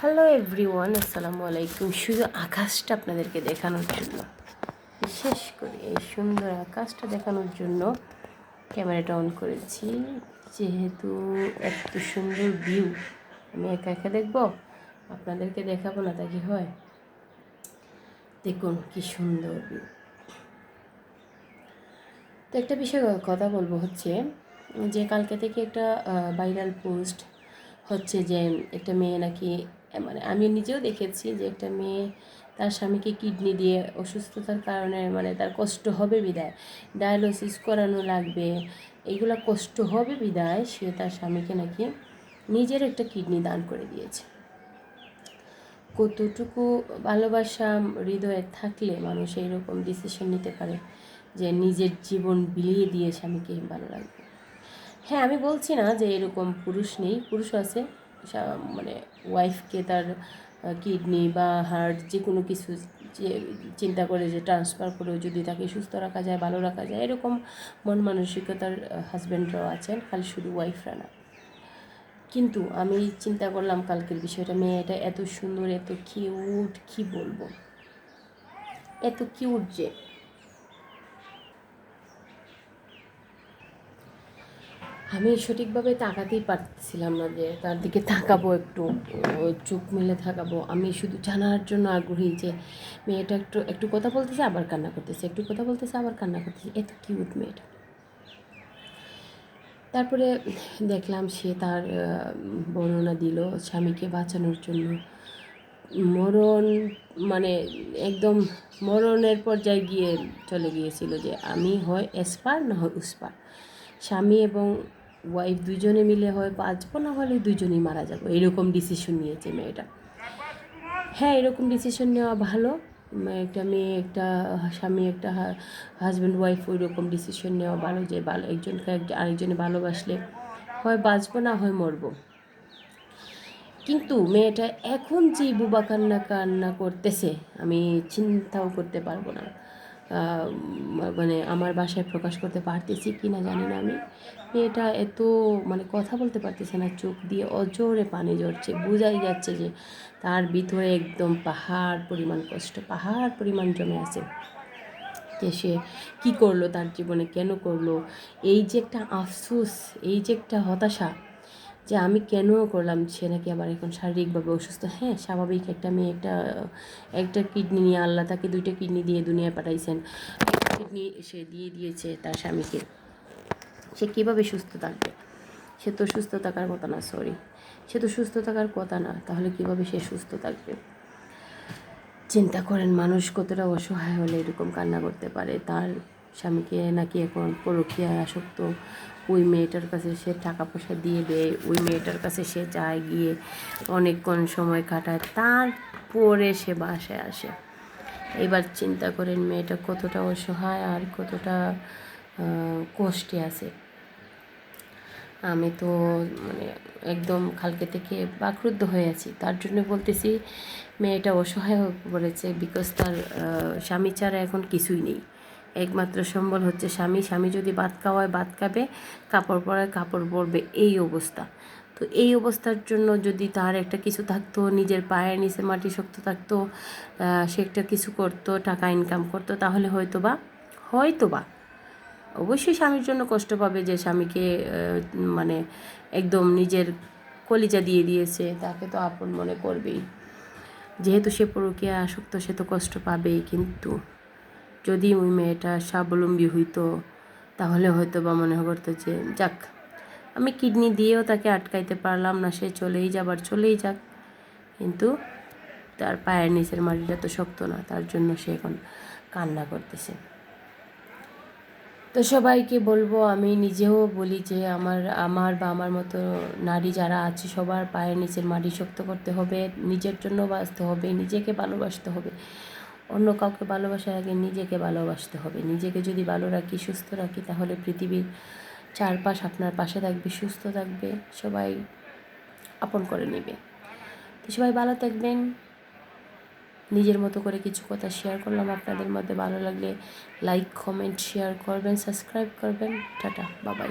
Hello everyone আসসালামু আলাইকুম শুধু আকাশটা আপনাদেরকে দেখানোর জন্য। বিশেষ করে এই সুন্দর আকাশটা দেখানোর জন্য ক্যামেরাটা অন করেছি। যেহেতু এত সুন্দর ভিউ আমি একা একা দেখব? আপনাদেরকে দেখাবো না তা কি হয়? দেখুন কি সুন্দর ভিউ তো একটা বিষয়, কথা বলব হচ্ছে যে কালকে থেকে একটা ভাইরাল পোস্ট হচ্ছে যে একটা মেয়ে নাকি মানে আমি নিজেও দেখেছি যে একটা মেয়ে তার স্বামীকে কিডনি দিয়ে অসুস্থতার কারণে মানে তার কষ্ট হবে বিদায় ডায়ালিসিস করানো লাগবে, এগুলো কষ্ট হবে বিদায় সে তার স্বামীকে নাকি নিজের একটা কিডনি দান করে দিয়েছে। কতটুকু ভালোবাসা হৃদয়ে থাকলে মানুষ এইরকম ডিসিশন নিতে পারে যে নিজের জীবন বিলিয়ে দিয়ে স্বামীকে ভালো লাগবে হ্যাঁ আমি বলছি না যে এরকম পুরুষ নেই পুরুষ আছে। মানে ওয়াইফকে তার কিডনি বা হার্ট যে কোনো কিছু যে, চিন্তা করে যে ট্রান্সফার করে যদি তাকে সুস্থ রাখা যায়, ভালো রাখা যায়, এরকম মন মানসিকতার হাজব্যান্ডরাও আছেন, খালি শুধু ওয়াইফরা না। কিন্তু আমি চিন্তা করলাম কালকের বিষয়টা, মেয়েটা এত সুন্দর, এত কিউট কি বলব? এত কিউট যে আমি সঠিকভাবে তাকাতেই পারছিলাম না যে তার দিকে তাকাবো একটু চোখ মিলে থাকাবো আমি শুধু জানার জন্য আগ্রহী যে মেয়েটা একটু একটু কথা বলতেছে, আবার কান্না করতেছে। একটু কথা বলতেছে, আবার কান্না করতেছে। এত কিউট মেয়েটা। তারপরে দেখলাম সে তার বর্ণনা দিল স্বামীকে বাঁচানোর জন্য। মরণ মানে একদম মরণের পর্যায়ে গিয়ে চলে গিয়েছিল যে আমি হয় এসপার না হয় উসপার। স্বামী এবং ওয়াইফ দুজনে মিলে হয় বাঁচবো না হলে দুজনেই মারা যাব। এরকম ডিসিশন নিয়েছে মেয়েটা। হ্যাঁ এরকম ডিসিশন নেওয়া ভালো। একটা মেয়ে, একটা স্বামী, একটা হাজব্যান্ড ওয়াইফ ওই রকম ডিসিশন নেওয়া ভালো যে ভালো, একজনকে আরেকজনে ভালোবাসলে হয় বাঁচবো না হয় মরবো। কিন্তু মেয়েটা এখন যে বুবা কান্না কান্না করতেছে, আমি চিন্তাও করতে পারব না। মানে আমার বাসায় প্রকাশ করতে পারতেছি কি না জানি না আমি। মেয়েটা এত মানে কথা বলতে পারতেছে না, চোখ দিয়ে অজোরে পানি ঝরছে, বোঝাই যাচ্ছে যে তার ভিতরে একদম পাহাড় পরিমাণ কষ্ট, পাহাড় পরিমাণ জমে আছে। যে সে কী করল, তার জীবনে কেন করল, এই যে একটা আফসোস, এই যে একটা হতাশা যে আমি কেন করলাম সে নাকি আবার এখন শারীরিকভাবে অসুস্থ। হ্যাঁ স্বাভাবিক একটা মেয়ে, একটা একটা কিডনি নিয়ে আল্লাহ তাকে দুইটা কিডনি দিয়ে দুনিয়ায় পাঠাইছেন। কিডনি সে দিয়ে দিয়েছে তার স্বামীকে। সে কীভাবে সুস্থ থাকবে? সে তো সুস্থ থাকার কথা না সরি সে তো সুস্থ থাকার কথা না, তাহলে কীভাবে সে সুস্থ থাকবে? চিন্তা করেন, মানুষ কতটা অসহায় হলে এরকম কান্না করতে পারে। তার স্বামীকে নাকি এখন পরকীয়ায় আসক্ত। ওই মেয়েটার কাছে সে টাকা পয়সা দিয়ে দেয়, ওই মেয়েটার কাছে সে যায় গিয়ে অনেকক্ষণ সময় কাটায়, তারপরে সে বাসায় আসে। এবার চিন্তা করেন মেয়েটা কতটা অসহায় আর কতটা কষ্টে আছে। আমি তো মানে একদম কালকে থেকে বাকরুদ্ধ হয়ে আছি। তার জন্য বলতেছি, মেয়েটা অসহায় হয়ে পড়েছে বিকজ তার স্বামী ছাড়া এখন কিছুই নেই। একমাত্র সম্বল হচ্ছে স্বামী। স্বামী যদি ভাত খাওয়ায়, ভাত খাবে, কাপড় পরায় কাপড় পরবে, এই অবস্থা। তো এই অবস্থার জন্য যদি তার একটা কিছু থাকতো, নিজের পায়ের নিচে মাটি শক্ত থাকতো সে একটা কিছু করতো, টাকা ইনকাম করতো, তাহলে হয়তো বা হয়তো বা অবশ্যই স্বামীর জন্য কষ্ট পাবে যে স্বামীকে মানে একদম নিজের কলিজা দিয়ে দিয়েছে, তাকে তো আপন মনে করবেই। যেহেতু সে পরকে আসক্ত, সে তো কষ্ট পাবেই কিন্তু। যদি ওই মেয়েটা স্বাবলম্বী হইতো, তাহলে হয়তো বা মনে করতো যে, যাক, আমি কিডনি দিয়েও তাকে আটকাইতে পারলাম না, সে চলেই যাবার চলেই যাক। কিন্তু তার পায়ের নিচের মাটিটা তো শক্ত না, তার জন্য সে এখন কান্না করতেছে। তো সবাইকে বলব, আমি নিজেও বলি যে, আমার আমার বা আমার মতো নারী যারা আছে, সবার পায়ের নিচের মাটি শক্ত করতে হবে, নিজের জন্য বাঁচতে হবে, নিজেকে ভালোবাসতে হবে। অন্য কাউকে ভালোবাসার আগে নিজেকে ভালোবাসতে হবে। নিজেকে যদি ভালো রাখি, সুস্থ রাখি, তাহলে পৃথিবীর চারপাশ আপনার পাশে থাকবে, সুস্থ থাকবে, সবাই আপন করে নেবে। তো সবাই ভালো থাকবেন। নিজের মতো করে কিছু কথা শেয়ার করলাম আপনাদের মধ্যে। ভালো লাগলে লাইক কমেন্ট শেয়ার করবেন সাবস্ক্রাইব করবেন। টাটা বাবাই